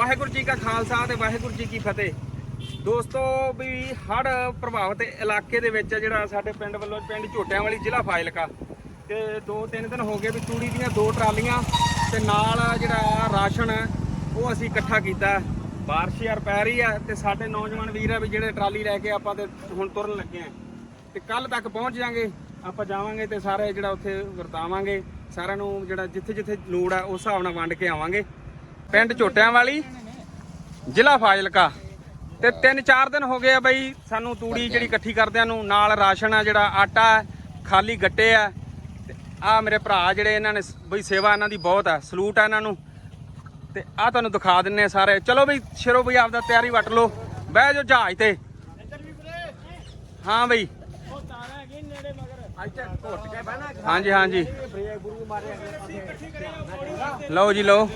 ਵਾਹਿਗੁਰੂ ਜੀ ਕਾ ਖਾਲਸਾ ਤੇ ਵਾਹਿਗੁਰੂ ਜੀ ਕੀ ਫਤਿਹ। ਦੋਸਤੋ ਵੀ ਹੜ ਪ੍ਰਭਾਵਿਤ ਇਲਾਕੇ ਦੇ ਵਿੱਚ ਜਿਹੜਾ ਸਾਡੇ ਪਿੰਡ ਵੱਲੋਂ ਪਿੰਡ ਝੋਟਿਆਂ ਵਾਲੀ ਜ਼ਿਲ੍ਹਾ ਫਾਜ਼ਿਲਕਾ ਤੇ 2-3 ਦਿਨ ਹੋ ਗਏ ਵੀ ਤੂੜੀ ਦੀਆਂ ਦੋ ਟਰਾਲੀਆਂ ਤੇ ਨਾਲ ਜਿਹੜਾ ਰਾਸ਼ਨ ਉਹ ਅਸੀਂ ਇਕੱਠਾ ਕੀਤਾ। ਬਾਰਿਸ਼ ਯਾਰ ਪੈ ਰਹੀ ਹੈ ਤੇ ਸਾਡੇ ਨੌਜਵਾਨ ਵੀਰ ਆ ਵੀ ਜਿਹੜੇ ਟਰਾਲੀ ਲੈ ਕੇ ਆਪਾਂ ਤੇ ਹੁਣ ਤੁਰਨ ਲੱਗੇ ਆ। ਤੇ ਕੱਲ ਤੱਕ ਪਹੁੰਚ ਜਾਾਂਗੇ, ਆਪਾਂ ਜਾਵਾਂਗੇ ਤੇ ਸਾਰੇ ਜਿਹੜਾ ਉੱਥੇ ਵਰਤਾਵਾਂਗੇ, ਸਾਰਿਆਂ ਨੂੰ ਜਿਹੜਾ ਜਿੱਥੇ ਜਿੱਥੇ ਲੋੜ ਆ ਉਸ ਹਿਸਾਬ ਨਾਲ ਵੰਡ ਕੇ ਆਵਾਂਗੇ। ਪਿੰਡ ਝੋਟਿਆਂ ਵਾਲੀ ਜ਼ਿਲ੍ਹਾ ਫਾਜ਼ਿਲਕਾ। ਤੇ 3-4 ਦਿਨ ਹੋ ਗਏ ਆ ਬਈ ਸਾਨੂੰ ਤੂੜੀ ਜਿਹੜੀ ਇਕੱਠੀ ਕਰਦਿਆਂ ਨੂੰ ਨਾਲ ਰਾਸ਼ਨ ਆ ਜਿਹੜਾ ਆਟਾ ਹੈ, ਖਾਲੀ ਗੱਟੇ ਆ। ਤੇ ਆ ਮੇਰੇ ਭਰਾ ਜਿਹੜੇ ਇਹਨਾਂ ਨੇ ਬਈ ਸੇਵਾ ਇਹਨਾਂ ਦੀ ਬਹੁਤ ਆ ਸਲੂਟ ਆ ਇਹਨਾਂ ਨੂੰ। ਤੇ ਆ ਤੁਹਾਨੂੰ ਦਿਖਾ ਦਿੰਨੇ ਆ ਸਾਰੇ। ਚਲੋ ਬਈ ਸ਼ਰੋ ਬਈ ਆਪਦਾ ਤਿਆਰੀ ਵੱਟ ਲਓ। ਬਹਿ ਜਾਓ ਜਹਾਜ਼ ਤੇ। ਹਾਂ ਬਈ। ਹਾਂਜੀ ਹਾਂਜੀ। ਲਓ ਜੀ ਲਓ।